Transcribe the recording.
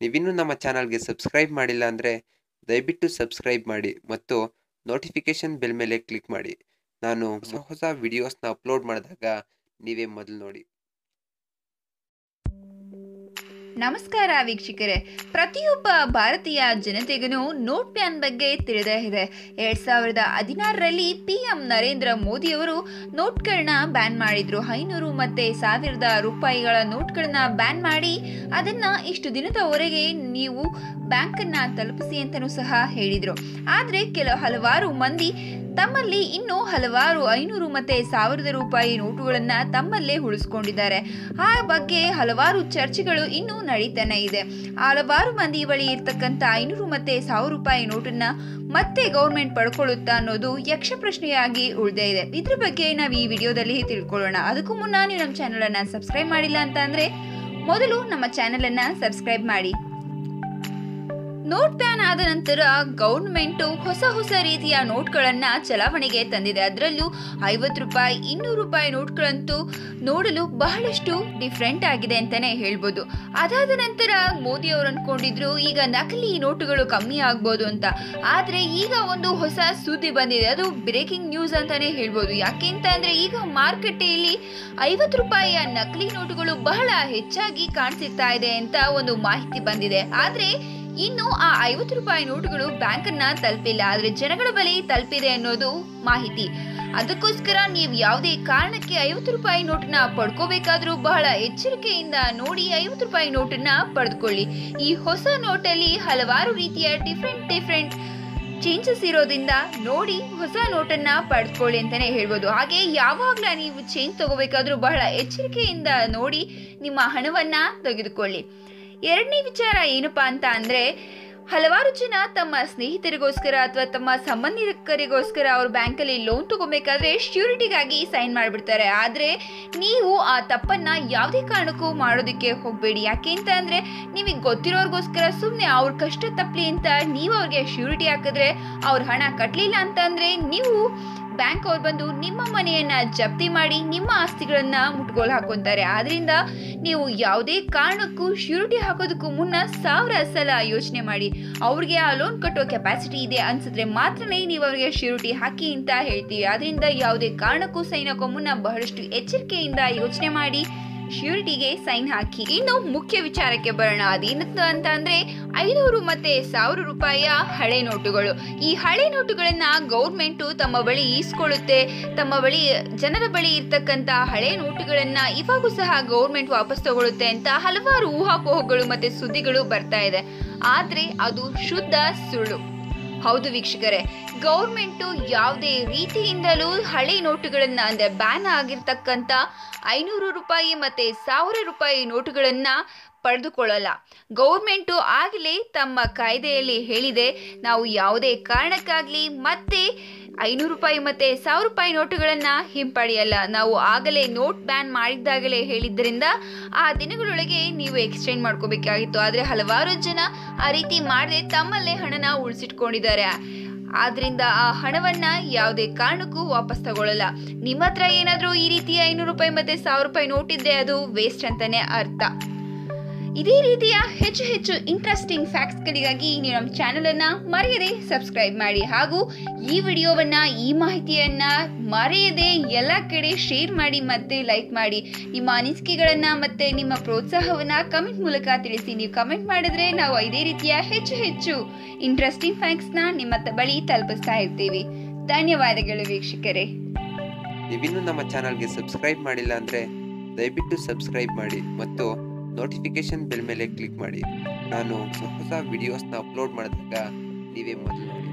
ನೀವಿನ್ನೂ ನಮ್ಮ ಚಾನಲ್ಗೆ ಸಬ್ಸ್ಕ್ರೈಬ್ ಮಾಡಿಲ್ಲ ಅಂದರೆ ದಯವಿಟ್ಟು ಸಬ್ಸ್ಕ್ರೈಬ್ ಮಾಡಿ ಮತ್ತು ನೋಟಿಫಿಕೇಷನ್ ಬೆಲ್ ಮೇಲೆ ಕ್ಲಿಕ್ ಮಾಡಿ. ನಾನು ಹೊಸ ಹೊಸ ವಿಡಿಯೋಸ್ನ ಅಪ್ಲೋಡ್ ಮಾಡಿದಾಗ ನೀವೇ ಮೊದಲು ನೋಡಿ. ನಮಸ್ಕಾರ ವೀಕ್ಷಕರೇ. ಪ್ರತಿಯೊಬ್ಬ ಭಾರತೀಯ ಜನತೆಗೂ ನೋಟ್ ಬ್ಯಾನ್ ಬಗ್ಗೆ ತಿಳಿದೇ ಇದೆ. ಎರಡ್ ಸಾವಿರದ ಹದಿನಾರರಲ್ಲಿ ಪಿ ಎಂ ನರೇಂದ್ರ ಮೋದಿಯವರು ನೋಟ್ಗಳನ್ನ ಬ್ಯಾನ್ ಮಾಡಿದ್ರು. ಐನೂರು ಮತ್ತೆ ಸಾವಿರದ ರೂಪಾಯಿಗಳ ನೋಟ್ಗಳನ್ನ ಬ್ಯಾನ್ ಮಾಡಿ ಅದನ್ನ ಇಷ್ಟು ದಿನದವರೆಗೆ ನೀವು ಬ್ಯಾಂಕನ್ನ ತಲುಪಿಸಿ ಅಂತಲೂ ಸಹ ಹೇಳಿದರು. ಆದರೆ ಕೆಲ ಹಲವಾರು ಮಂದಿ ತಮ್ಮಲ್ಲಿ ಇನ್ನೂ ಹಲವಾರು ಐನೂರು ಮತ್ತೆ ಸಾವಿರದ ರೂಪಾಯಿ ನೋಟುಗಳನ್ನ ತಮ್ಮಲ್ಲೇ ಉಳಿಸ್ಕೊಂಡಿದ್ದಾರೆ. ಆ ಬಗ್ಗೆ ಹಲವಾರು ಚರ್ಚೆಗಳು ಇನ್ನೂ ನಡೀತಾನೆ ಇದೆ. ಹಲವಾರು ಮಂದಿ ಬಳಿ ಇರ್ತಕ್ಕಂಥ ಐನೂರು ಮತ್ತೆ ಸಾವಿರ ರೂಪಾಯಿ ನೋಟನ್ನ ಮತ್ತೆ ಗೌರ್ಮೆಂಟ್ ಪಡ್ಕೊಳ್ಳುತ್ತಾ ಅನ್ನೋದು ಯಕ್ಷ ಪ್ರಶ್ನೆಯಾಗಿ ಉಳಿದೇ ಇದೆ. ಇದ್ರ ಬಗ್ಗೆ ನಾವು ಈ ವಿಡಿಯೋದಲ್ಲಿ ತಿಳ್ಕೊಳ್ಳೋಣ. ಅದಕ್ಕೂ ಮುನ್ನ ನೀವು ನಮ್ಮ ಚಾನಲ್ ಅನ್ನ ಸಬ್ಸ್ಕ್ರೈಬ್ ಮಾಡಿಲ್ಲ ಅಂತ ಮೊದಲು ನಮ್ಮ ಚಾನಲ್ ಅನ್ನ ಸಬ್ಸ್ಕ್ರೈಬ್ ಮಾಡಿ. ನೋಟ್ ಬ್ಯಾನ್ ಆದ ನಂತರ ಗೌರ್ಮೆಂಟ್ ಹೊಸ ಹೊಸ ರೀತಿಯ ನೋಟ್ಗಳನ್ನ ಚಲಾವಣೆಗೆ ತಂದಿದೆ. ಅದರಲ್ಲೂ ಐವತ್ತು ರೂಪಾಯಿ, ಇನ್ನೂರು ರೂಪಾಯಿ ನೋಟ್ಗಳಂತೂ ನೋಡಲು ಬಹಳಷ್ಟು ಡಿಫ್ರೆಂಟ್ ಆಗಿದೆ ಅಂತಾನೆ ಹೇಳ್ಬೋದು. ಅದಾದ ನಂತರ ಮೋದಿ ಅವರು ಅನ್ಕೊಂಡಿದ್ರು, ಈಗ ನಕಲಿ ನೋಟುಗಳು ಕಮ್ಮಿ ಆಗ್ಬೋದು ಅಂತ. ಆದ್ರೆ ಈಗ ಒಂದು ಹೊಸ ಸುದ್ದಿ ಬಂದಿದೆ. ಅದು ಬ್ರೇಕಿಂಗ್ ನ್ಯೂಸ್ ಅಂತಾನೆ ಹೇಳ್ಬೋದು. ಯಾಕೆ ಅಂತ ಅಂದ್ರೆ ಈಗ ಮಾರುಕಟ್ಟೆಯಲ್ಲಿ ಐವತ್ತು ರೂಪಾಯಿಯ ನಕಲಿ ನೋಟುಗಳು ಬಹಳ ಹೆಚ್ಚಾಗಿ ಕಾಣಿಸುತ್ತಾ ಇದೆ ಅಂತ ಒಂದು ಮಾಹಿತಿ ಬಂದಿದೆ. ಆದ್ರೆ ಇನ್ನು ಆ ಐವತ್ತು ರೂಪಾಯಿ ನೋಟುಗಳು ಬ್ಯಾಂಕ್ ಅನ್ನ ತಲುಪಿಲ್ಲ, ಆದ್ರೆ ಜನಗಳ ಬಳಿ ತಲುಪಿದೆ ಅನ್ನೋದು ಮಾಹಿತಿ. ಅದಕ್ಕೋಸ್ಕರ ನೀವು ಯಾವುದೇ ಕಾರಣಕ್ಕೆ ಐವತ್ತು ರೂಪಾಯಿ ನೋಟನ್ನ ಪಡ್ಕೋಬೇಕಾದ್ರೂ ಬಹಳ ಎಚ್ಚರಿಕೆಯಿಂದ ನೋಡಿ ಐವತ್ತು ರೂಪಾಯಿ ನೋಟನ್ನ ಪಡೆದುಕೊಳ್ಳಿ. ಈ ಹೊಸ ನೋಟಲ್ಲಿ ಹಲವಾರು ರೀತಿಯ ಡಿಫ್ರೆಂಟ್ ಡಿಫ್ರೆಂಟ್ ಚೇಂಜಸ್ ಇರೋದ್ರಿಂದ ನೋಡಿ ಹೊಸ ನೋಟನ್ನ ಪಡ್ಕೊಳ್ಳಿ ಅಂತಾನೆ ಹೇಳ್ಬೋದು. ಹಾಗೆ ಯಾವಾಗ್ಲ ನೀವು ಚೇಂಜ್ ತಗೋಬೇಕಾದ್ರೂ ಬಹಳ ಎಚ್ಚರಿಕೆಯಿಂದ ನೋಡಿ ನಿಮ್ಮ ಹಣವನ್ನ ತೆಗೆದುಕೊಳ್ಳಿ. ಎರಡನೇ ವಿಚಾರ ಏನಪ್ಪಾ ಅಂತ ಅಂದ್ರೆ, ಹಲವಾರು ಜನ ತಮ್ಮ ಸ್ನೇಹಿತರಿಗೋಸ್ಕರ ಅಥವಾ ತಮ್ಮ ಸಂಬಂಧಿಕರಿಗೋಸ್ಕರ ಅವ್ರ ಬ್ಯಾಂಕಲ್ಲಿ ಲೋನ್ ತಗೋಬೇಕಾದ್ರೆ ಶ್ಯೂರಿಟಿಗಾಗಿ ಸೈನ್ ಮಾಡಿಬಿಡ್ತಾರೆ. ಆದರೆ, ನೀವು ಆ ತಪ್ಪನ್ನ ಯಾವುದೇ ಕಾರಣಕ್ಕೂ ಮಾಡೋದಕ್ಕೆ ಹೋಗಬೇಡಿ. ಯಾಕೆ ಅಂತ ಅಂದರೆ, ನಿಮಗೆ ಗೊತ್ತಿರೋರ್ಗೋಸ್ಕರ ಸುಮ್ಮನೆ ಅವ್ರ ಕಷ್ಟ ತಪ್ಪಲಿ ಅಂತ ನೀವು ಅವ್ರಿಗೆ ಶ್ಯೂರಿಟಿ ಹಾಕಿದ್ರೆ ಅವ್ರ ಹಣ ಕಟ್ಟಲಿಲ್ಲ ಅಂತಂದರೆ ನೀವು ಬ್ಯಾಂಕ್ ಅವ್ರು ಬಂದು ನಿಮ್ಮ ಮನೆಯನ್ನ ಜಪ್ತಿ ಮಾಡಿ ನಿಮ್ಮ ಆಸ್ತಿಗಳನ್ನ ಮುಟ್ಗೋಲು ಹಾಕೊಂತಾರೆ. ಆದ್ರಿಂದ ನೀವು ಯಾವುದೇ ಕಾರಣಕ್ಕೂ ಶ್ಯೂರಿಟಿ ಹಾಕೋದಕ್ಕೂ ಮುನ್ನ ಸಾವಿರ ಸಲ ಯೋಚನೆ ಮಾಡಿ. ಅವ್ರಿಗೆ ಆ ಲೋನ್ ಕಟ್ಟೋ ಕೆಪಾಸಿಟಿ ಇದೆ ಅನ್ಸಿದ್ರೆ ಮಾತ್ರನೇ ನೀವು ಅವ್ರಿಗೆ ಶ್ಯೂರಿಟಿ ಹಾಕಿ ಅಂತ ಹೇಳ್ತೀವಿ. ಆದ್ರಿಂದ ಯಾವುದೇ ಕಾರಣಕ್ಕೂ ಸೈನ್ ಹಾಕೋ ಮುನ್ನ ಬಹಳಷ್ಟು ಎಚ್ಚರಿಕೆಯಿಂದ ಯೋಚನೆ ಮಾಡಿ. ಶ್ಯೂರಿಟಿಗೆ ಸೈನ್ ಹಾಕಿ. ಇನ್ನು ಮುಖ್ಯ ವಿಚಾರಕ್ಕೆ ಬರೋಣ. ಅದೇನಂತ ಅಂತ ಅಂದ್ರೆ ಐನೂರು ಮತ್ತೆ ಸಾವಿರ ರೂಪಾಯಿಯ ಹಳೆ ನೋಟುಗಳು. ಈ ಹಳೆ ನೋಟುಗಳನ್ನ ಗೌರ್ಮೆಂಟ್ ತಮ್ಮ ಬಳಿ ಈಸ್ಕೊಳ್ಳುತ್ತೆ. ತಮ್ಮ ಬಳಿ ಜನರ ಬಳಿ ಇರ್ತಕ್ಕಂತ ಹಳೆ ನೋಟುಗಳನ್ನ ಇವಾಗೂ ಸಹ ಗೌರ್ಮೆಂಟ್ ವಾಪಸ್ ತಗೊಳ್ಳುತ್ತೆ ಅಂತ ಹಲವಾರು ಊಹಾಪೋಹಗಳು ಮತ್ತೆ ಸುದ್ದಿಗಳು ಬರ್ತಾ ಇದೆ. ಆದ್ರೆ ಅದು ಶುದ್ಧ ಸುಳ್ಳು. ಹೌದು ವೀಕ್ಷಕರೇ, ಗೌರ್ಮೆಂಟು ಯಾವುದೇ ರೀತಿಯಿಂದಲೂ ಹಳೆ ನೋಟುಗಳನ್ನು ಅಂದರೆ ಬ್ಯಾನ್ ಆಗಿರ್ತಕ್ಕಂಥ ಐನೂರು ರೂಪಾಯಿ ಮತ್ತೆ ಸಾವಿರ ರೂಪಾಯಿ ನೋಟುಗಳನ್ನು ಪಡೆದುಕೊಳ್ಳಲ್ಲ. ಗೌರ್ಮೆಂಟು ಆಗಲೇ ತಮ್ಮ ಕಾಯ್ದೆಯಲ್ಲಿ ಹೇಳಿದೆ, ನಾವು ಯಾವುದೇ ಕಾರಣಕ್ಕಾಗಲಿ ಮತ್ತೆ ಐನೂರು ರೂಪಾಯಿ ಮತ್ತೆ ಸಾವಿರ ರೂಪಾಯಿ ನೋಟುಗಳನ್ನ ಹಿಂಪಡೆಯಲ್ಲ. ನಾವು ಆಗಲೇ ನೋಟ್ ಬ್ಯಾನ್ ಮಾಡಿದ್ದಾಗಲೇ ಹೇಳಿದ್ದರಿಂದ ಆ ದಿನಗಳೊಳಗೆ ನೀವು ಎಕ್ಸ್ಚೇಂಜ್ ಮಾಡ್ಕೋಬೇಕಾಗಿತ್ತು. ಆದರೆ ಹಲವಾರು ಜನ ಆ ರೀತಿ ಮಾಡದೆ ತಮ್ಮಲ್ಲೇ ಹಣನ ಉಳಿಸಿಟ್ಕೊಂಡಿದ್ದಾರೆ. ಆದ್ರಿಂದ ಆ ಹಣವನ್ನ ಯಾವುದೇ ಕಾರಣಕ್ಕೂ ವಾಪಸ್ ತಗೊಳ್ಳಲ್ಲ. ನಿಮ್ಮ ಹತ್ರ ಏನಾದರೂ ಈ ರೀತಿ ಐನೂರು ರೂಪಾಯಿ ಮತ್ತೆ ಸಾವಿರ ರೂಪಾಯಿ ನೋಟ್ ಇದ್ರೆ ಅದು ವೇಸ್ಟ್ ಅಂತಾನೆ ಅರ್ಥ. ಇದೇ ರೀತಿಯ ಹೆಚ್ಚು ಹೆಚ್ಚು ಇಂಟ್ರೆಸ್ಟಿಂಗ್ ಫ್ಯಾಕ್ಟ್ಸ್ಗಳಿಗಾಗಿ ನೀವು ನಮ್ಮ ಚಾನಲನ್ನು ಮರೆಯದೆ ಸಬ್ಸ್ಕ್ರೈಬ್ ಮಾಡಿ ಹಾಗೂ ಈ ವಿಡಿಯೋವನ್ನ, ಈ ಮಾಹಿತಿಯನ್ನ ಮರೆಯದೆ ಎಲ್ಲ ಕಡೆ ಶೇರ್ ಮಾಡಿ ಮತ್ತೆ ಲೈಕ್ ಮಾಡಿ. ನಿಮ್ಮ ಅನಿಸಿಕೆಗಳನ್ನು ಮತ್ತೆ ನಿಮ್ಮ ಪ್ರೋತ್ಸಾಹವನ್ನ ಕಮೆಂಟ್ ಮೂಲಕ ತಿಳಿಸಿ. ನೀವು ಕಮೆಂಟ್ ಮಾಡಿದ್ರೆ ನಾವು ಇದೇ ರೀತಿಯ ಹೆಚ್ಚು ಹೆಚ್ಚು ಇಂಟ್ರೆಸ್ಟಿಂಗ್ ಫ್ಯಾಕ್ಟ್ಸ್ನ ನಿಮ್ಮ ಬಳಿ ತಲುಪಿಸ್ತಾ ಇರ್ತೀವಿ. ಧನ್ಯವಾದಗಳು ವೀಕ್ಷಕರೇ. ನೀವಿನ್ನೂ ನಮ್ಮ ಚಾನಲ್ಗೆ ಸಬ್ಸ್ಕ್ರೈಬ್ ಮಾಡಿಲ್ಲ ಅಂದರೆ ದಯವಿಟ್ಟು ಸಬ್ಸ್ಕ್ರೈಬ್ ಮಾಡಿ ಮತ್ತು ನೋಟಿಫಿಕೇಷನ್ ಬೆಲ್ ಮೇಲೆ ಕ್ಲಿಕ್ ಮಾಡಿ. ನಾನು ಹೊಸ ವಿಡಿಯೋಸ್ನ ಅಪ್ಲೋಡ್ ಮಾಡಿದಾಗ ನೀವೇ ಮೊದಲು